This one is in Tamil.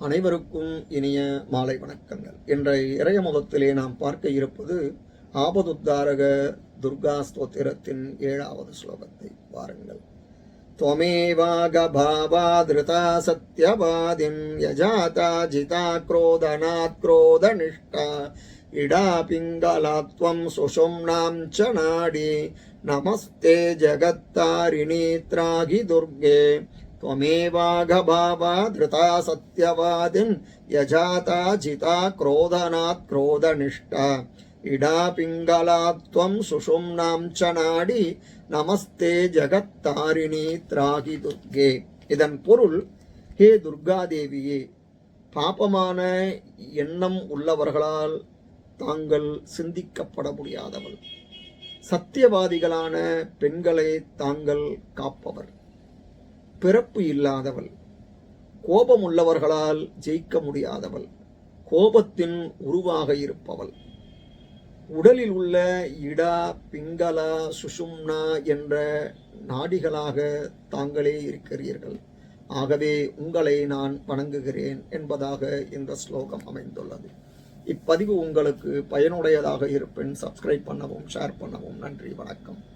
அனைவருக்கும் இனிய மாலை வணக்கங்கள் இன்றைய இறையமுகத்திலே நாம் பார்க்க இருப்பது ஆபதுத்தாரக துர்கா ஸ்தோத்திரத்தின் ஏழாவது ஸ்லோகத்தை பாருங்கள் त्वमेवागभावादृता सत्यवादिं यजाता जिता क्रोधनात् क्रोधनिष्ठा इडा पिङ्गला त्वं सुषुम्नां च नाडी नमस्ते जगत्तारिणी त्राहि दुर्गे त्वमेवाघभावा धृता सत्यवादिन् यजाता जिता क्रोधनात् क्रोधनिष्ठा इडा पिङ्गला त्वं सुषुम्नां च नाडी நமஸ்தே ஜகத்தாரிணி திராகி துர்கே இதன் பொருள் ஹே துர்காதேவியே பாபமான எண்ணம் உள்ளவர்களால் தாங்கள் சிந்திக்கப்பட முடியாதவள் சத்தியவாதிகளான பெண்களை தாங்கள் காப்பவர் பிறப்பு இல்லாதவள். கோபம் உள்ளவர்களால் ஜெயிக்க முடியாதவள். கோபத்தின் உருவாக இருப்பவள். உடலில் உள்ள இடா பிங்களா சுஷும்னா என்ற நாடிகளாக தாங்களே இருக்கிறீர்கள். ஆகவே உங்களை நான் வணங்குகிறேன் என்பதாக இந்த ஸ்லோகம் அமைந்துள்ளது. இப்பதிவு உங்களுக்கு பயனுடையதாக இருப்பின் சப்ஸ்கிரைப் பண்ணவும் ஷேர் பண்ணவும் நன்றி வணக்கம்.